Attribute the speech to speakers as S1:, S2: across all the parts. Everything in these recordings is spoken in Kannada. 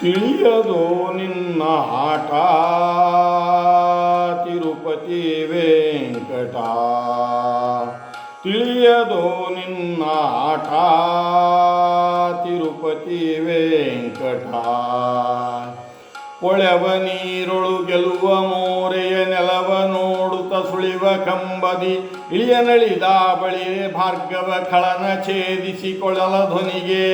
S1: ತಿಳಿಯದೋ ನಿನ್ನ ಆಟ. ತಿರುಪತಿ ವೆಂಕಟ. ತಿಳಿಯದೋ ನಿನ್ನ ಆಟ. ತಿರುಪತಿ ವೆಂಕಟ. ಕೊಳೆವ ನೀರೊಳು ಗೆಲ್ಲುವ ಮೋರೆಯ ನೆಲವ ನೋಡುತ್ತ ಸುಳಿವ ಕಂಬದಿ, ಇಳಿಯ ನಳಿದ ಬಳಿರೆ ಭಾರ್ಗವ ಖಳನ ಛೇದಿಸಿ ಕೊಳಲ ಧ್ವನಿಗೆ.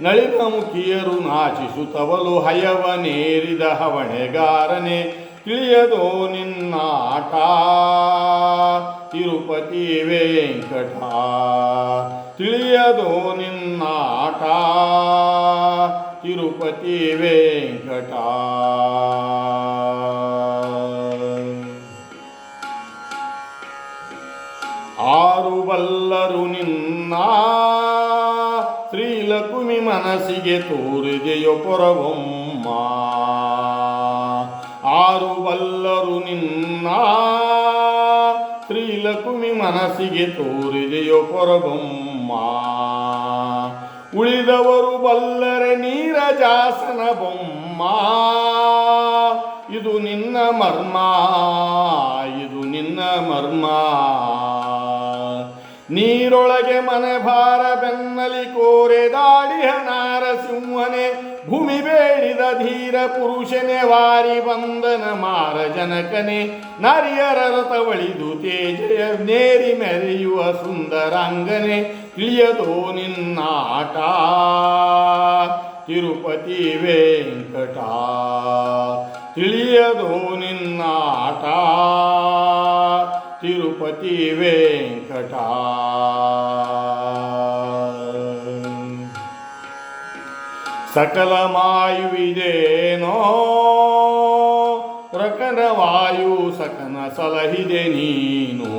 S1: ನಳಿನ ಮುಖಿಯರು ನಾಚಿಸುತ್ತವಲು ಹಯವ ನೇರಿದ ಹವಣೆಗಾರನೆ, ತಿಳಿಯದೋ ನಿನ್ನ ಆಟ ತಿರುಪತಿ ವೆಂಕಟ, ತಿಳಿಯದೋ ನಿನ್ನ ಆಟ ತಿರುಪತಿ ವೆಂಕಟ. ಆರು ಬಲ್ಲರು ನಿನ್ನ ಶ್ರೀಲಕುಮಿ ಮನಸ್ಸಿಗೆ ತೋರಿದೆಯೋ ಪೊರಬೊಮ್ಮ ಆರು ಬಲ್ಲರು ನಿನ್ನ ಶ್ರೀಲಕುಮಿ ಮನಸ್ಸಿಗೆ ತೋರಿದೆಯೋ ಪೊರಬೊಮ್ಮ ಉಳಿದವರು ಬಲ್ಲರೆ ನೀರಜಾಸನ ಬೊಮ್ಮ. ಇದು ನಿನ್ನ ಮರ್ಮ, ಇದು ನಿನ್ನ ಮರ್ಮ. ನೀರೊಳಗೆ ಮನೆ ಭಾರ ಬೆನ್ನಲಿ ಕೋರೆ ದಾಡಿಯ ನಾರಸಿಂಹನೆ ಭೂಮಿ ಬೇಡಿದ ಧೀರ ಪುರುಷನೆ, ವಾರಿ ಬಂದನ ಮಾರ ಜನಕನೆ, ನರಿಯರ ರಥವಳಿದು ತೇಜಯ ನೇರಿ ಮೆರೆಯುವ ಸುಂದರಾಂಗನೆ ತಿಳಿಯದೋ ನಿನ್ನಾಟ. ತಿರುಪತಿ ವೆಂಕಟ ತಿಳಿಯದೋ ನಿನ್ನ ಆಟ ತಿರುಪತಿ ವೆಂಕಟ ಸಕಲ ಮಾಯುವಿದೇನೋ ರಕನ ವಾಯು ಸಕನ ಸಲಹಿದೆ ನೀನು.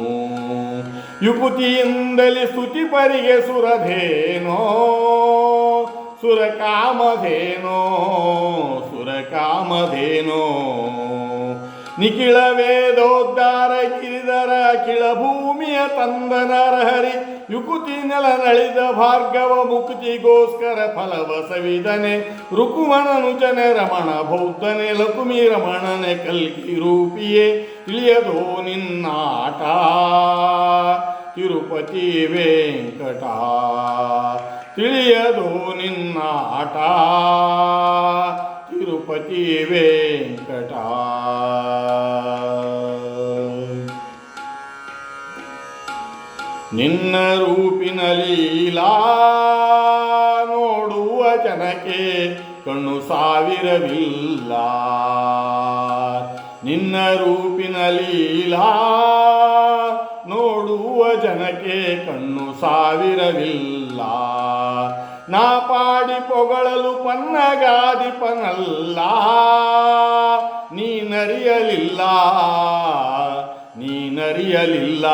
S1: ಯುಪುತಿಯಿಂದಲೇ ಸ್ತುತಿ ಪರಿಗೆ ಸುರಧೇನೋ ಸುರಕಾಮಧೇನೋ ಸುರಕಾಮಧೇನೋ. ನಿಖಿಳ ವೇದೋದ್ಧಾರ ಗಿರಿಧರ ಅಖಿಳ ಭೂಮಿಯ ತಂದನರ ಹರಿ ಯುಕುತಿ ನೆಲ ನಳಿದ ಭಾರ್ಗವ ಮುಕ್ತಿಗೋಸ್ಕರ ಫಲವ ಸವಿದನೆ ರುಕುಮಣನುಜನೆ ರಮಣ, ಬೌದ್ಧನೆ ಲಕುಮಿ ರಮಣನೆ ಕಲ್ಕಿ ರೂಪಿಯೇ. ತಿಳಿಯದೋ ನಿನ್ನಾಟ. ತಿರುಪತಿ ವೆಂಕಟ. ತಿಳಿಯದೋ ನಿನ್ನಾಟ. ತಿರುಪತಿ ವೆಂಕಟ. ನಿನ್ನ ರೂಪಿನ ಲೀಲಾ ನೋಡುವ ಜನಕ್ಕೆ ಕಣ್ಣು ಸಾವಿರವಿಲ್ಲ. ನಿನ್ನ ರೂಪಿನ ಲೀಲಾ ನೋಡುವ ಜನಕ್ಕೆ ಕಣ್ಣು ಸಾವಿರವಿಲ್ಲ. ನಾ ಪಾಡಿ ಪೊಗಳಲು ಪನ್ನಗಾದಿಪನಲ್ಲ. ನೀನರಿಯಲಿಲ್ಲ ನೀನರಿಯಲಿಲ್ಲ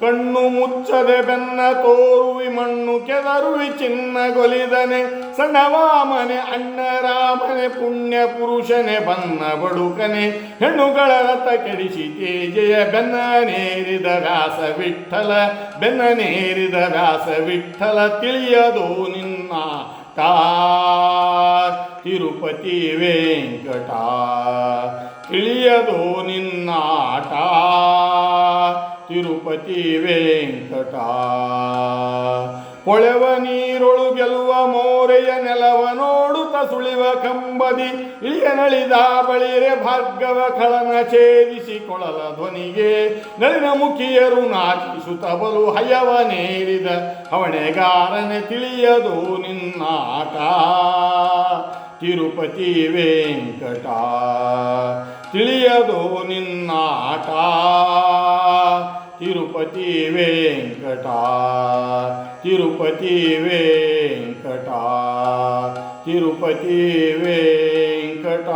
S1: ಕಣ್ಣು ಮುಚ್ಚದೆ ಬೆನ್ನ ತೋರುವಿ ಮಣ್ಣು ಕೆದರುವಿ ಚಿನ್ನ ಗೊಲಿದನೆ. ಸಣ್ಣವಾಮನೆ ಅಣ್ಣ ರಾಮನೆ ಪುಣ್ಯ ಪುರುಷನೆ ಬನ್ನ ಬಡುಕನೆ. ಹೆಣ್ಣುಗಳ ರಥ ಕೆಡಿಸಿ ತೇಜೆಯ ಬೆನ್ನ ನೇರಿದ ವ್ಯಾಸ ವಿಠಲ ಬೆನ್ನ ನೇರಿದ ವ್ಯಾಸ ವಿಠಲ ತಿಳಿಯದು ನಿನ್ನ ತಾ ತಿರುಪತಿ ವೆಂಕಟ, ತಿಳಿಯದು ನಿನ್ನ ಆಟ ತಿರುಪತಿ ವೆಂಕಟ ಕೊಳೆವ ನೀರೊಳು ಗೆಲ್ಲುವ ಮೋರೆಯ ನೆಲವ ನೋಡುತ್ತ ಸುಳಿವ ಕಂಬದಿ, ಇಳಿಯ ನಳಿದ ಬಳಿರೆ ಭಾರ್ಗವ ಕಳನ ಛೇದಿಸಿ ಕೊಳಲ ಧ್ವನಿಗೆ. ನಳಿನ ಮುಖಿಯರು ನಾಚಿಸುತ್ತ ಬಲು ಹಯವ ನೇರಿದ ಅವಣೆಗಾರನೆ ತಿಳಿಯದು ನಿನ್ನಾಟ. ತಿರುಪತಿ ವೆಂಕಟ ತಿಳಿಯದು ನಿನ್ನ ಆಟ ತಿರುಪತಿ ವೆಂಕಟ ತಿರುಪತಿ ವೆಂಕಟ ತಿರುಪತಿ ವೆಂಕಟ